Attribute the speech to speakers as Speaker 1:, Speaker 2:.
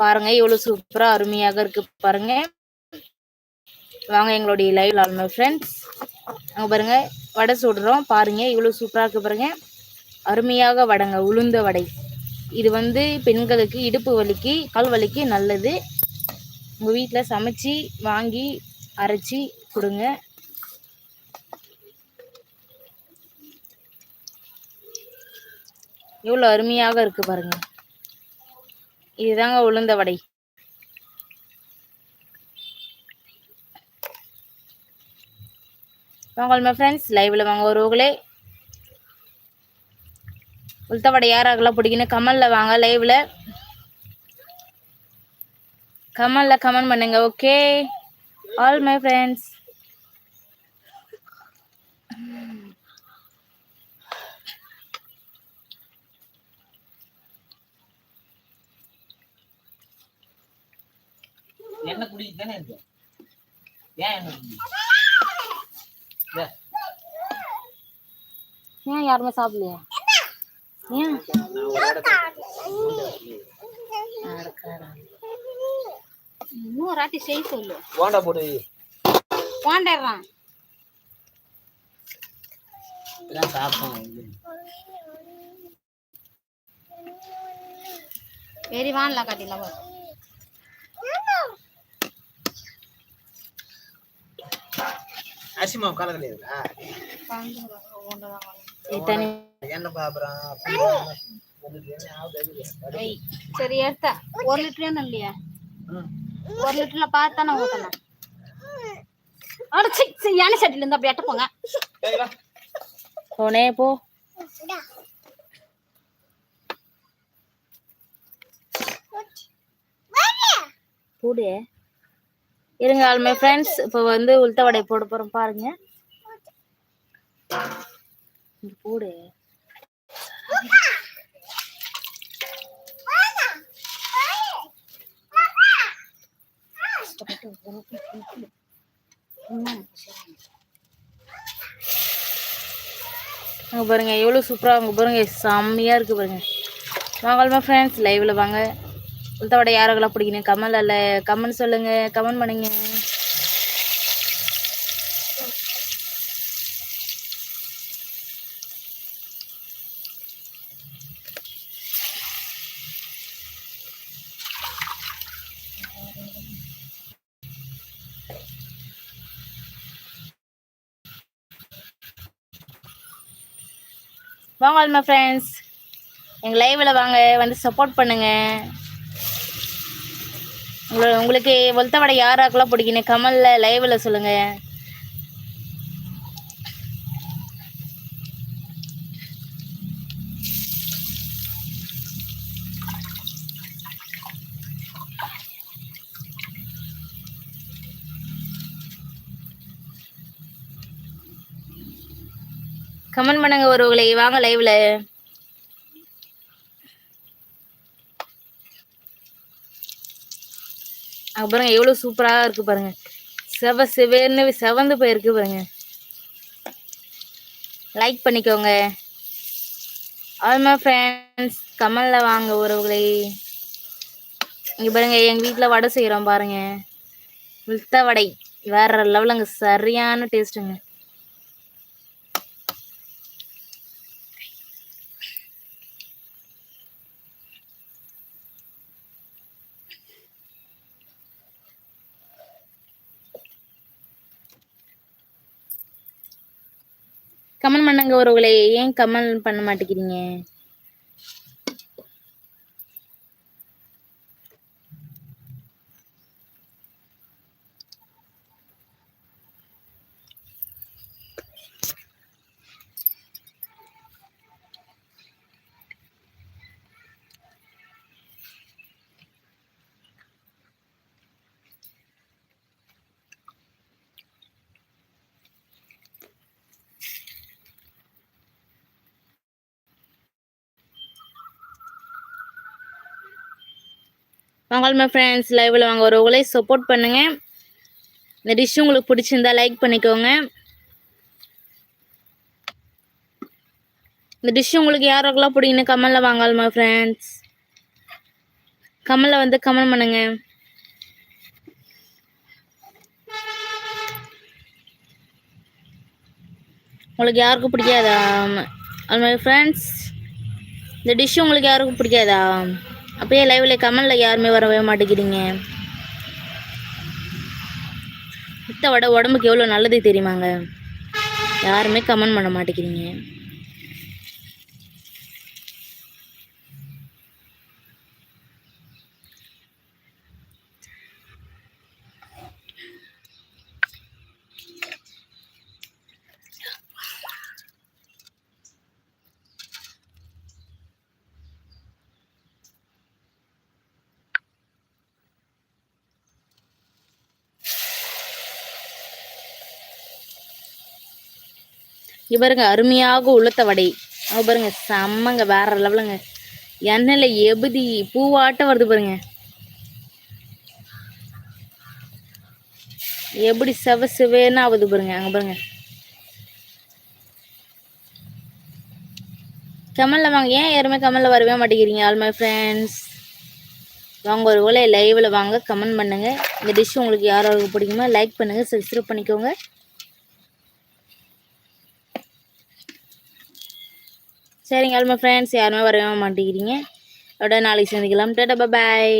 Speaker 1: பாருங்க எவ்வளவு சூப்பரா அருமையாக இருக்கு பாருங்க. வாங்க எங்களுடைய லைவ் ஆல்மை ஃப்ரெண்ட்ஸ் அங்க பாருங்க வடை சுடுறோம். பாருங்க இவ்வளவு சூப்பரா இருக்கு பாருங்க. அருமையாக வடைங்க உளுந்த வடை. இது வந்து பெண்களுக்கு இடுப்பு வலிக்கு கால் வலிக்கு நல்லது. உங்கள் வீட்டில் சமைச்சு வாங்கி அரைச்சி கொடுங்க. எவ்வளோ அருமையாக இருக்கு பாருங்க. இதுதாங்க உளுந்த வடை. வாங்க ஃப்ரெண்ட்ஸ் லைவ்ல வாங்க. ஒருவங்களே உளுத்த வடை யாராக்கெல்லாம் பிடிக்குன்னு கமல்ல வாங்க லைவ்ல கமல்ல கமெண்ட் பண்ணுங்க ஓகே ஆல் மை ஃப்ரெண்ட்ஸ்
Speaker 2: என்ன குடிக்கிட்டு தானே இருக்கு? ஏன் என்ன குடிக்குது? ஏ,
Speaker 1: ஏன் யாருமே சாப்பிடலையா? ஏன்?
Speaker 2: நான் ஒரு
Speaker 1: இன்னும் ராத்தி செய்ய சொல்லு.
Speaker 2: போண்டா போடு.
Speaker 1: வாண்டிடுறான்
Speaker 2: இப்பதான் சாப்பிட்டோம்.
Speaker 1: வெறி வான்ல காட்டில
Speaker 2: என்ன பாப்புறான் என்ன ஆகுது
Speaker 1: சரி எடுத்தா. ஒரு லிட்டர் இல்லையா. ஒரு லிட்டர்ல பார்த்து தானே ஊத்தணும் அடிச்சு யானை சட்டில இருந்து அப்படி எட்ட போங்க. போனே போ. போடு. இருங்க ஆல் மை ஃப்ரெண்ட்ஸ் இப்போ வந்து உளுத்த வடை போட போகிறோம் பாருங்க. போடு. பாருங்க எவ்வளோ சூப்பராக அங்கே பாருங்க செம்மையாக இருக்கு பாருங்க. வாங்கல்மா ஃப்ரெண்ட்ஸ் லைவ்ல வாங்க. உளுத்த வடை யாரெல்லாம் பிடிக்கணும் கமல் அல்ல. கமெண்ட் சொல்லுங்க. கமெண்ட் பண்ணுங்க. வாங்க ஃப்ரெண்ட்ஸ் எங்கள் லைவில் வாங்க. வந்து சப்போர்ட் பண்ணுங்க. உங்களை உங்களுக்கு ஒலுத்த வடை யாராக்கெல்லாம் பிடிக்கணும் கமலில் லைவில் சொல்லுங்க. கமெண்ட் பண்ணுங்க ஒருவங்களை வாங்க லைவ்ல அங்கே பாருங்க எவ்வளோ சூப்பராக இருக்கு பாருங்க. செவ செவேன்னு செவந்து போயிருக்கு பாருங்க. லைக் பண்ணிக்கோங்க. ஆல் மை ஃப்ரெண்ட்ஸ் கமலில் வாங்க உறவுகளை. இங்கே பாருங்க எங்கள் வீட்டில் வடை செய்கிறோம் பாருங்க. உளுத்த வடை. வேற லெவலுங்க சரியான டேஸ்ட்டுங்க கமெண்ட் பண்ணுங்க ஒருவங்களே ஏன் கமெண்ட் பண்ண மாட்டேங்கிறீங்க? வாங்க ஃப்ரெண்ட்ஸ் லைவில் வாங்க ஒருவங்களே சப்போர்ட் பண்ணுங்க. இந்த டிஷ் உங்களுக்கு பிடிச்சிருந்தா லைக் பண்ணிக்கோங்க. இந்த டிஷ் உங்களுக்கு யாருக்கெல்லாம் பிடிக்குன்னு கமலில் வாங்கலாமா ஃப்ரெண்ட்ஸ் கமலில் வந்து கமெண்ட் பண்ணுங்க. உங்களுக்கு யாருக்கும் பிடிக்காதா? அது மாதிரி ஃப்ரெண்ட்ஸ் இந்த டிஷ் உங்களுக்கு யாருக்கும் பிடிக்காதா? அப்படியே லைவ்ல கமெண்ட்ல யாருமே வரவே மாட்டேங்கிறீங்க. முட்டை வடை உடம்புக்கு எவ்வளோ நல்லது தெரியுமாங்க? யாருமே கமெண்ட் பண்ண மாட்டேங்கிறீங்க. இங்க பாருங்க அருமையாக உளுத்த வடை. அவ பாருங்க செம்மங்க வேற லெவலுங்க. எண்ணெயில் எபுதி பூவாட்டம் வருது பாருங்க. எப்படி செவ செவேன்னு ஆகுது பாருங்க அங்கே பாருங்க. கமலில் வாங்க ஏன் யாருமே கமலில் வரவே மாட்டேங்கிறீங்க ஆல் மை ஃப்ரெண்ட்ஸ் வாங்க ஒரு வேலை லைவில் வாங்க கமெண்ட் பண்ணுங்கள் இந்த டிஷ் உங்களுக்கு யாராருக்கு பிடிக்குமோ லைக் பண்ணுங்கள் சப்ஸ்கிரைப் பண்ணிக்கோங்க. சரிங்க ஆல் ஃப்ரெண்ட்ஸ் யாருமே வரவே மாட்டேங்கிறீங்க. அதோட நாளைக்கு சந்திக்கலாம். டேட்டா பாய்